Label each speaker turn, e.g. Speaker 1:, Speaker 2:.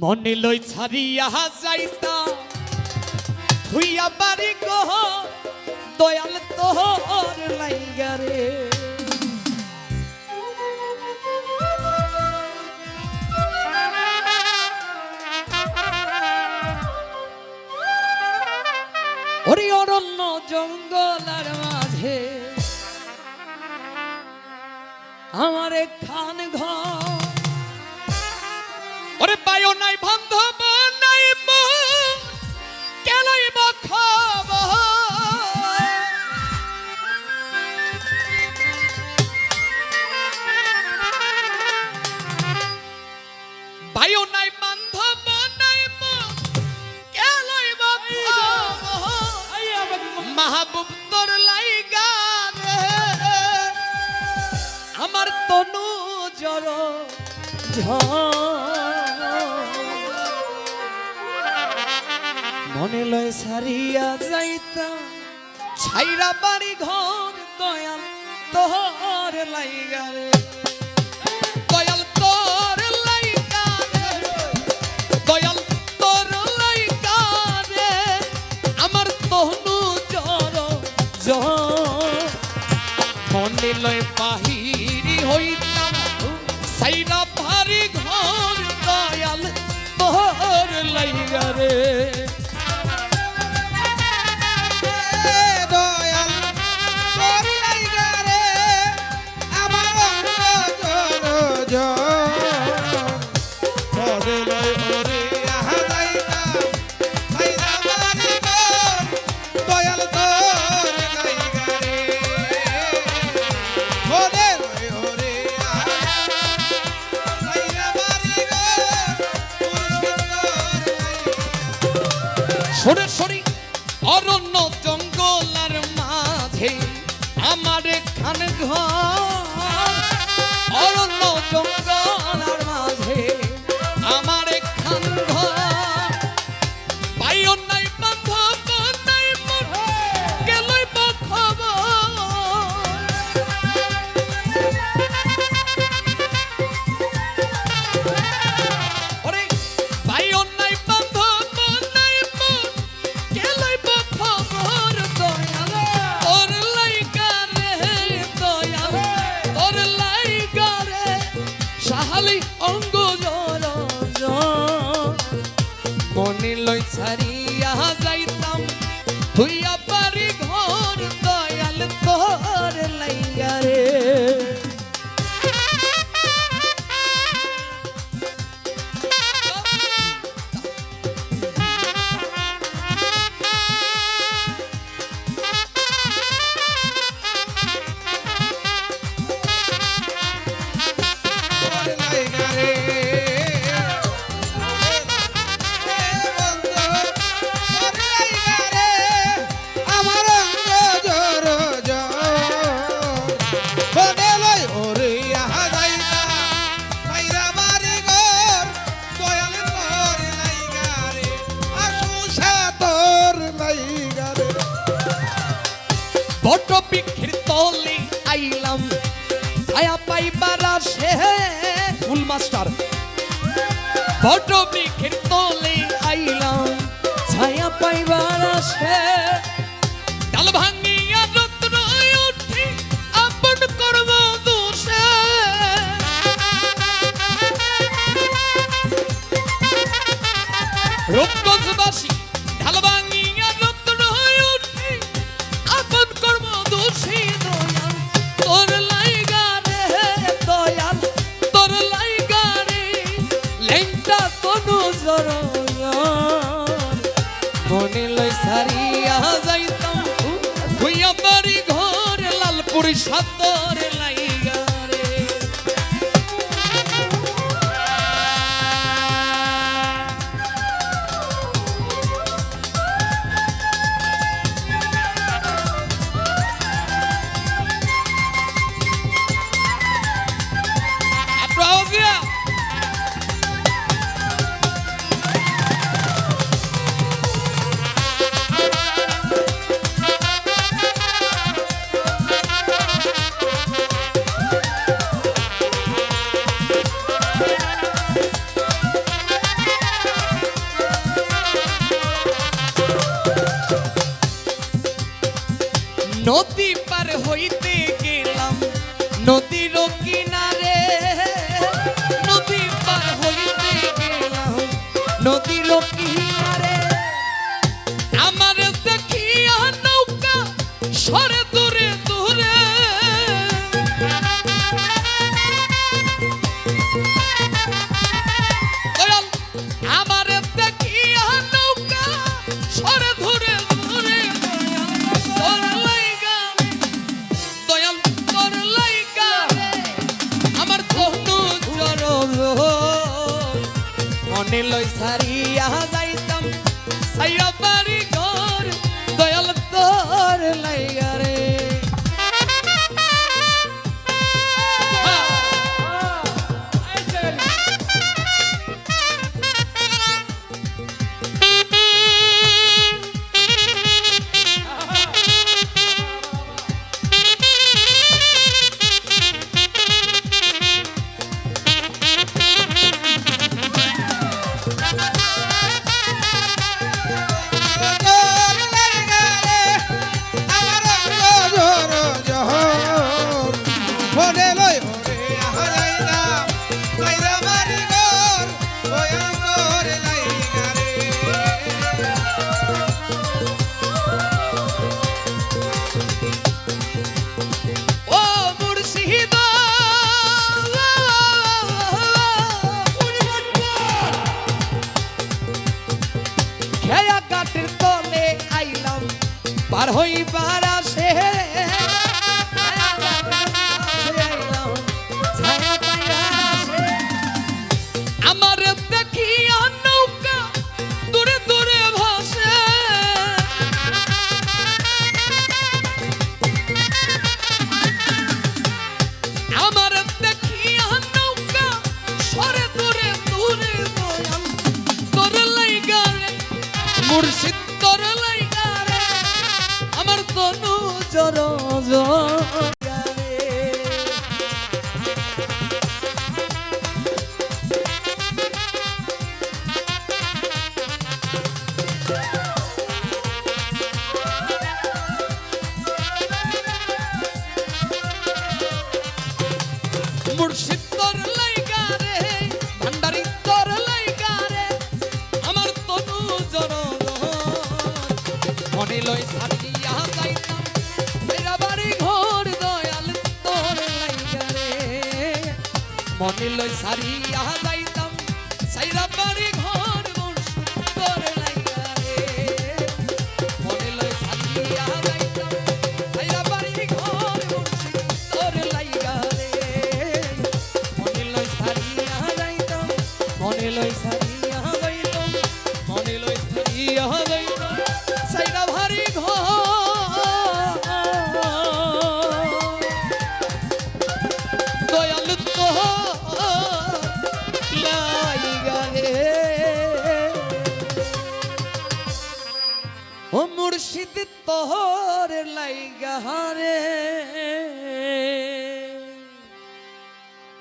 Speaker 1: মনে লই ছাড়িয়া যাইতা। হইয়া বাড়ি গহ, দয়াল তোহর লাইগারে ওরে অরণ্য জঙ্গলার মাঝে, আমার খান ঘর। পায়ো নাই বান্ধব, নাই কেলাই বা খবর পায়ো নাই বান্ধব, নাই কেলাই বা খবর মাহবুব তোর লাইগা আমার তনু মনে লয় সারিয়া যাইতা ছাইরা বাড়ি ঘর, দয়াল তোর লাইগা রে। লয় বাহিরি হইতাম। সাইরা ভারি ঘর, দয়াল তোর লাইগা রে।
Speaker 2: ঘর।
Speaker 1: অঙ্গ জল মনে লই ছাড়িয়া বিক্ষির তলে আইলাম। ছায়া পাইবার আসে ফুল মাস্টার বট বিক্ষির তলে আইলাম। ছায়া পাইবার আসে ডাল ভাঙিয়া সাতর No di lo que আপনি লই সারিয়া যাইতাম। সাইয়া বাড়ি গাটির তলে আইলাম। পার হই পারা চরজ মুর্শিদ করল মনে লই সারিয়া যাই মুর্শিদ তোহর লাইগা রে